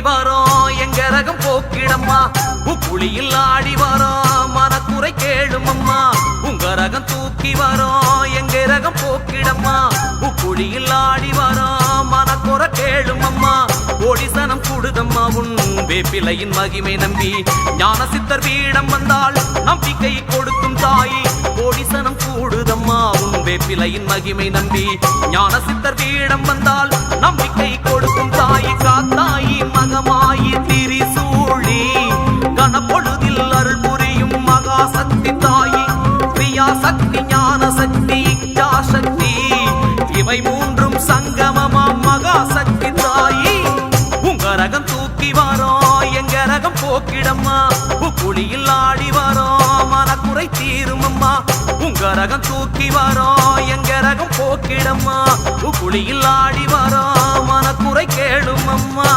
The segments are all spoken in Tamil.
ரகம் வரோம் எங்க ரகம் போக்கிடம்மா. புலியில் ஆடி வரோம் மனக்குறை கேளும் அம்மா உங்க ரகம் தூக்கி வரோம் எங்க ரகம் போக்கிடம்மா. புலியில் ஆடி வரோம் மனக்குறை கேளும் அம்மா கோடிசனம் கூடுதம்மா உன் வேப்பிலையின் மகிமை நம்பி. ஞான சித்தர் வீடம் வந்தால் நம்பிக்கை கொடுக்கும் தாயி. கோடிசனம் கூடுதம்மா உன் வேப்பிலையின் மகிமை நம்பி. ஞான சித்தர் வீடம் வந்தால் நம்பிக்கை கொடுக்கும் தாய் காத்தாயி மகமாயி திரிசூழி. கனப்பொழுதில் அருள் புரியும் மகா சக்தி தாயி பிரியா சக்தி ஞான சக்தி இச்சா சக்தி இவை மூன்றும் சங்கமமா மகா சக்தி தாயி. உங்க ரகம் தூக்கி வரோ எங்க ரகம் போக்கிடம்மா. குழியில் ஆடி வரோ மனக்குறை தீரும் அம்மா உங்க ரகம் தூக்கி வரோம் எங்க ரகம் போக்கிடம்மா? புலியில் ஆடி வரோம் மனக்குறை கேளும் அம்மா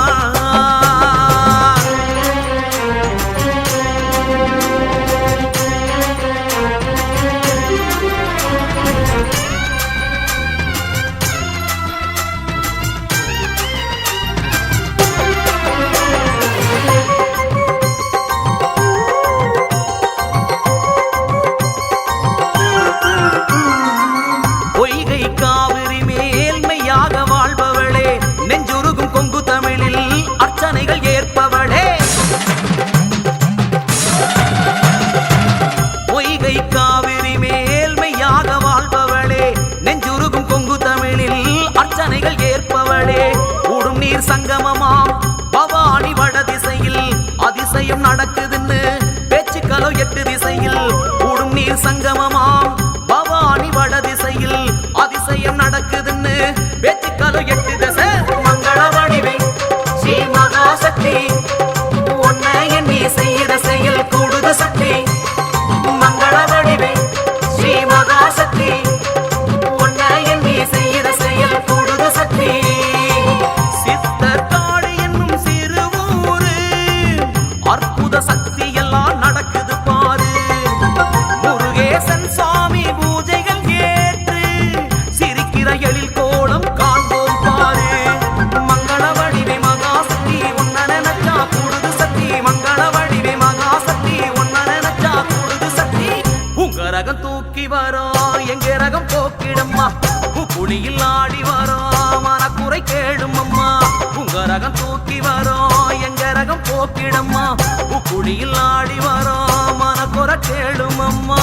சங்கமமாம் பவானி வட திசையில் அதிசயம் நடக்குதுன்னு பேச்சுக்களோ எட்டு திசையில் கூடும் நீர் சங்கமமாம் ரகம் தூக்கி வரோ எங்க ரகம் போக்கிடம்மா. குழியில் ஆடி வரோ மனக்குறை கேடும் அம்மா உங்க ரகம் தூக்கி வரோ எங்க ரகம் போக்கிடம்மா. குழியில் ஆடி வரோ மனக்குறை கேடும் அம்மா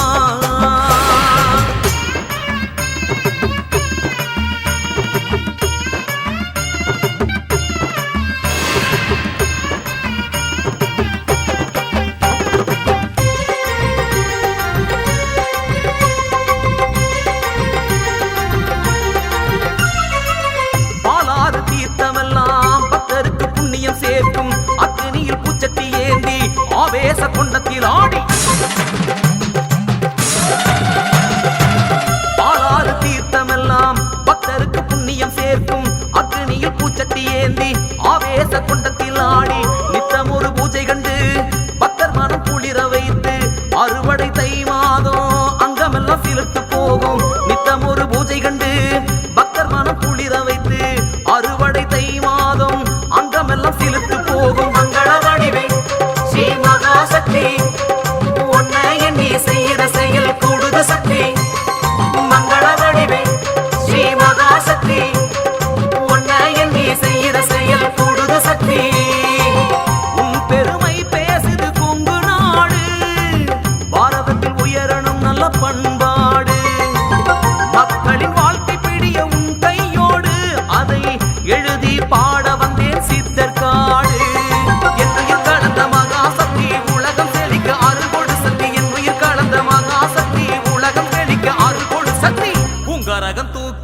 ஆவேச கொண்டத்தில் ஆடி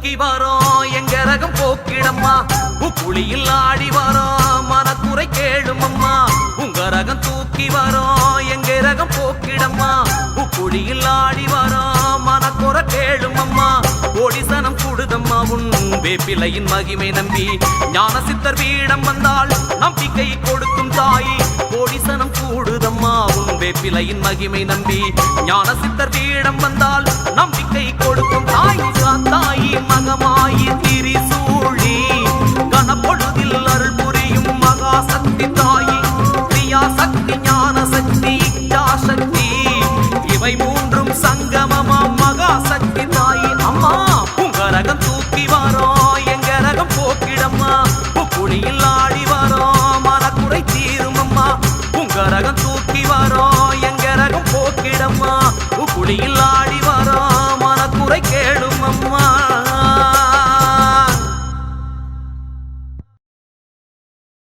தூக்கி வரோம் எங்க ரகம் போக்கிடம்மா. புலியில் ஆடி வரோம் மனக்குறை கேளும் அம்மா உங்க ரகம் தூக்கி வரோம் எங்க ரகம் போக்கிடம்மா. புலியில் ஆடி வரோம் மனக்குறை கேளும் அம்மா ஓடிசனம் கூடுதம்மா உன் வேப்பிலையின் மகிமை நம்பி. ஞான சித்தர் வீடம் வந்தால் நம்பிக்கை கொடுக்கும் தாயி. வேப்பிலையின் மகிமை நம்பி ஞான சித்தர் வீடம் வந்தால் நம்பிக்கை கொடுக்கும் தாய் தாயி மகமாயி திரிசூழி.